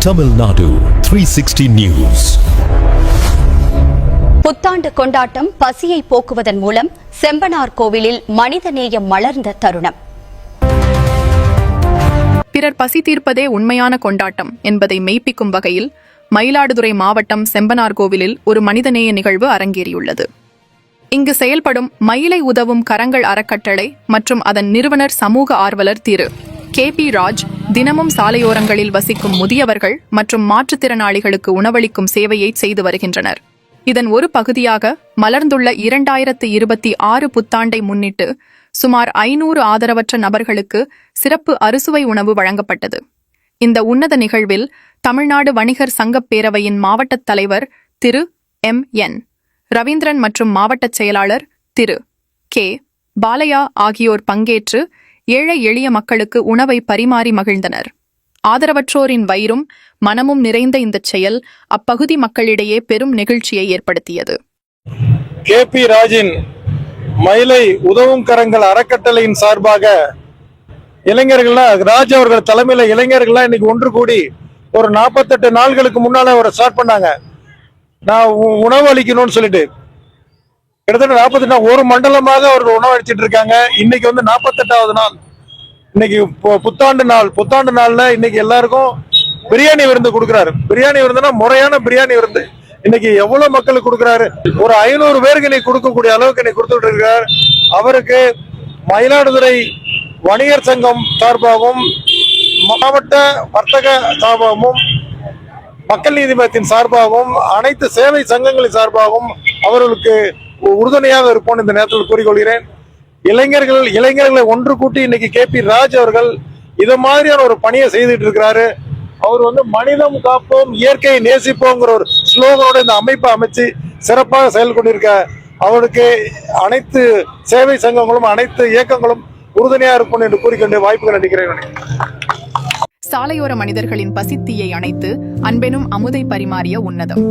Tamil Nadu 360 News. புத்தாண்டு கொண்டாட்டம் பசியை போக்குவதன் மூலம் செம்பனார் கோவிலில் மனிதநேயம் மலர்ந்த தருணம் பிறர் பசி தீர்ப்பதே உண்மையான கொண்டாட்டம் என்பதை மெய்ப்பிக்கும் வகையில் மயிலாடுதுறை மாவட்டம் செம்பனார் கோவிலில் ஒரு மனிதநேய நிகழ்வு அரங்கேறியுள்ளது இங்கு செயல்படும் மயிலை உதவும் கரங்கள் அறக்கட்டளை மற்றும் அதன் நிறுவனர் சமூக ஆர்வலர் திரு கே பி ராஜ் தினமும் சாலையோரங்களில் வசிக்கும் முதியவர்கள் மற்றும் மாற்றுத்திறனாளிகளுக்கு உணவளிக்கும் சேவையை செய்து வருகின்றனர். இதன் ஒரு பகுதியாக மலர்ந்துள்ள இரண்டாயிரத்து இருபத்தி ஆறு புத்தாண்டை முன்னிட்டு சுமார் ஐநூறு ஆதரவற்ற நபர்களுக்கு சிறப்பு அறுசுவை உணவு வழங்கப்பட்டது. இந்த உன்னத நிகழ்வில் தமிழ்நாடு வணிகர் சங்கப் பேரவையின் மாவட்ட தலைவர் திரு எம் என் ரவீந்திரன் மற்றும் மாவட்ட செயலாளர் திரு கே பாலையா ஆகியோர் பங்கேற்று ஏழை எளிய மக்களுக்கு உணவை பரிமாறி மகிழ்ந்தனர். ஆதரவற்றோரின் வயிறும் மனமும் நிறைந்த இந்த செயல் அப்பகுதி மக்களிடையே பெரும் நெகிழ்ச்சியை ஏற்படுத்தியது. கே பி ராஜின் மயிலை உதவும் கரங்கள் அறக்கட்டளையின் சார்பாக இளைஞர்கள்லாம் ராஜ் அவர்கள் தலைமையில இளைஞர்கள்லாம் இன்னைக்கு ஒன்று கூடி ஒரு நாற்பத்தெட்டு நாள்களுக்கு முன்னால அவரை ஸ்டார்ட் பண்ணாங்க. நான் உ- உணவு அளிக்கணும்னு சொல்லிட்டு கிட்டத்தட்ட நாற்பத்தி ஒரு மண்டலமாக அவர்கள் உணவளிச்சிட்டு இருக்காங்க. இன்னைக்கு வந்து நாற்பத்தெட்டாவது நாள். இன்னைக்கு பு- புத்தாண்டு நாள். புத்தாண்டு நாள்ல இன்னைக்கு எல்லாருக்கும் பிரியாணி விருந்து கொடுக்குறாரு. பிரியாணி விருந்துனா முறையான பிரியாணி விருந்து. இன்னைக்கு எவ்வளவு மக்களுக்கு கொடுக்குறாரு? ஒரு ஐநூறு பேருக்கு நீ கொடுக்கக்கூடிய அளவுக்கு நீ கொடுத்துட்டு இருக்காரு. அவருக்கு மயிலாடுதுறை வணிகர் சங்கம் சார்பாகவும் மாவட்ட வர்த்தக சார்பாகவும் மக்கள் நீதிமன்றத்தின் சார்பாகவும் அனைத்து சேவை சங்கங்களின் சார்பாகவும் அவர்களுக்கு உறுதுணையாக இருப்போம் இந்த நேரத்தில் கூறிக்கொள்கிறேன். இளைஞர்கள் இளைஞர்களை ஒன்று கூட்டி இன்னைக்கு கே பி ராஜ் அவர்கள் இதை மாதிரியான ஒரு பணியை செய்துட்டு இருக்கிறாரு அவர் வந்து மனிதம் காப்போம் இயற்கையை நேசிப்போங்கிற ஒரு ஸ்லோகனோட இந்த அமைப்பை அமைச்சு சிறப்பாக செயல்பட்டிருக்க அவருக்கு அனைத்து சேவை சங்கங்களும் அனைத்து இயக்கங்களும் உறுதுணையா இருக்கும் என்று கூறிக்கொண்டு வாய்ப்புகள் அளிக்கிறேன். சாலையோர மனிதர்களின் பசித்தீயை அணைத்து அன்பெனும் அமுதை பரிமாறிய உன்னதம்.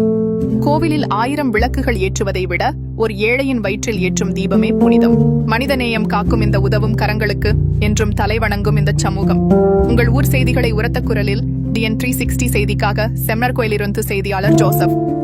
கோவிலில் ஆயிரம் விளக்குகள் ஏற்றுவதை விட ஒரு ஏழையின் வயிற்றில் ஏற்றும் தீபமே புனிதம். மனிதநேயம் காக்கும் இந்த உதவும் கரங்களுக்கு என்றும் தலைவணங்கும் இந்த சமூகம். உங்கள் ஊர் செய்திகளை உரத்த குரலில் டிஎன் த்ரீ சிக்ஸ்டி செய்திக்காக செம்னர் கோயிலிருந்து செய்தியாளர் ஜோசப்.